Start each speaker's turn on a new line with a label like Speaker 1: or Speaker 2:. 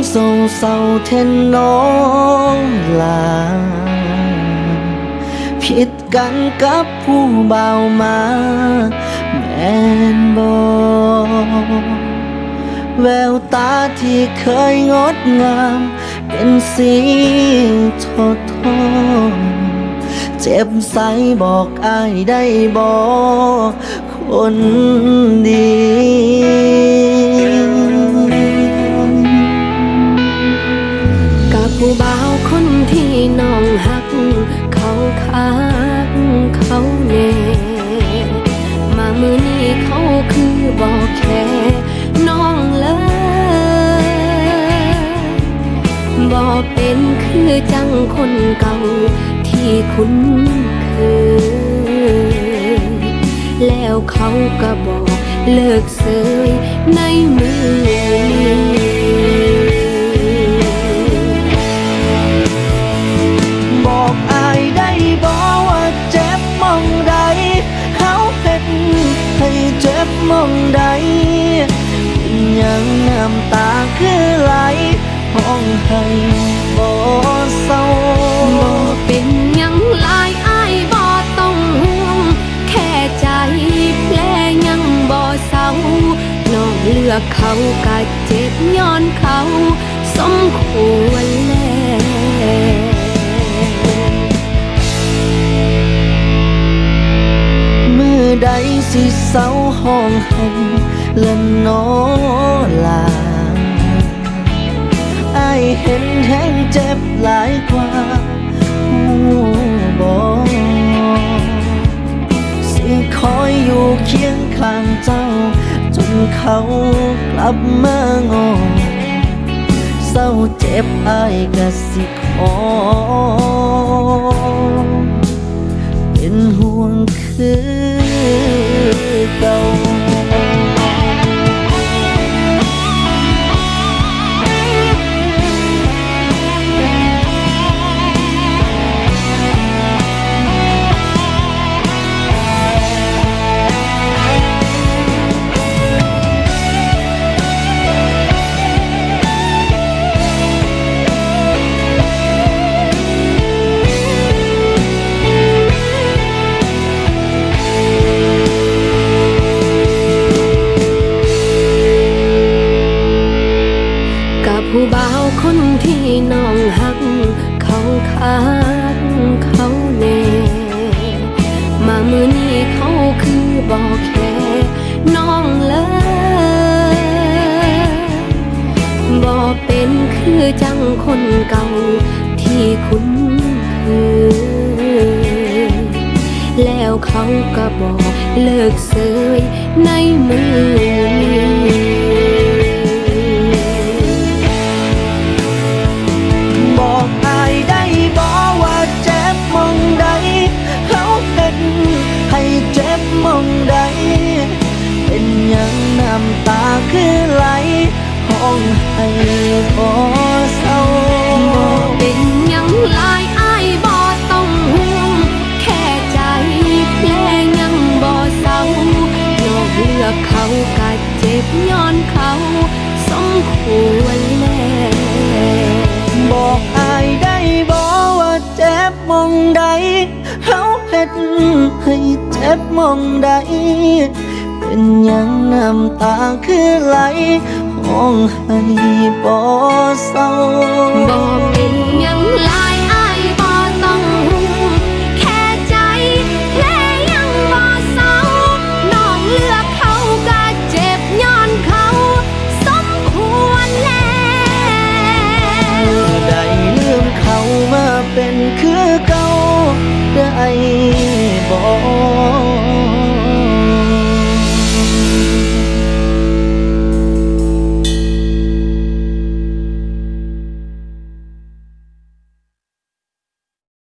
Speaker 1: เป็นหยังคือบังเศร้าเทนน้องลาผิดกันกับผู้เบาวมาแม่นบอแววตาที่เคยงดงามเป็นสีทอทอเจ็บใสบอกอายได้บอกคนดี
Speaker 2: บอกเป็นคือจังคนเก่าที่คุ้นเคย แล้วเขาก็บอกเลิกเสยในมือนี้
Speaker 1: บอกอายได้บอกว่าเจ็บมองใดเขาเป็นให้เจ็บมองใดยังน้ำ ให้บ่เศร้า
Speaker 2: บ่เป็นยังหลายอายบ่ต้องห่วง แค่ใจแผลยังบ่เศร้าน้องเลือกเขาก็เจ็บย้อนเขา สมควรแล้ว
Speaker 1: มือใดสิเศร้าห้องให้และ แห้งเจ็บหลายกว่าผู้บอกสิคอยอยู่เคียงข้างเจ้า จนเขากลับมางอเศร้าเจ็บอายก็สิขอเป็นห่วงคือ
Speaker 2: บ่าวคนที่น้องหัก เขาคักเขาแน่มามือนี้เขาคือบอกแค่น้องเลยบอกเป็นคือจังคนเก่าที่คุ้นเคยแล้วเขาก็บอกเลิกเสยในมือนี้
Speaker 1: บมองใดเขาเห็นให้เจ็
Speaker 2: บม
Speaker 1: องใด เป็นยังน้ำตาคือไหลห้องให้บ่เศร้า
Speaker 2: บ่เป็นยังหลายาม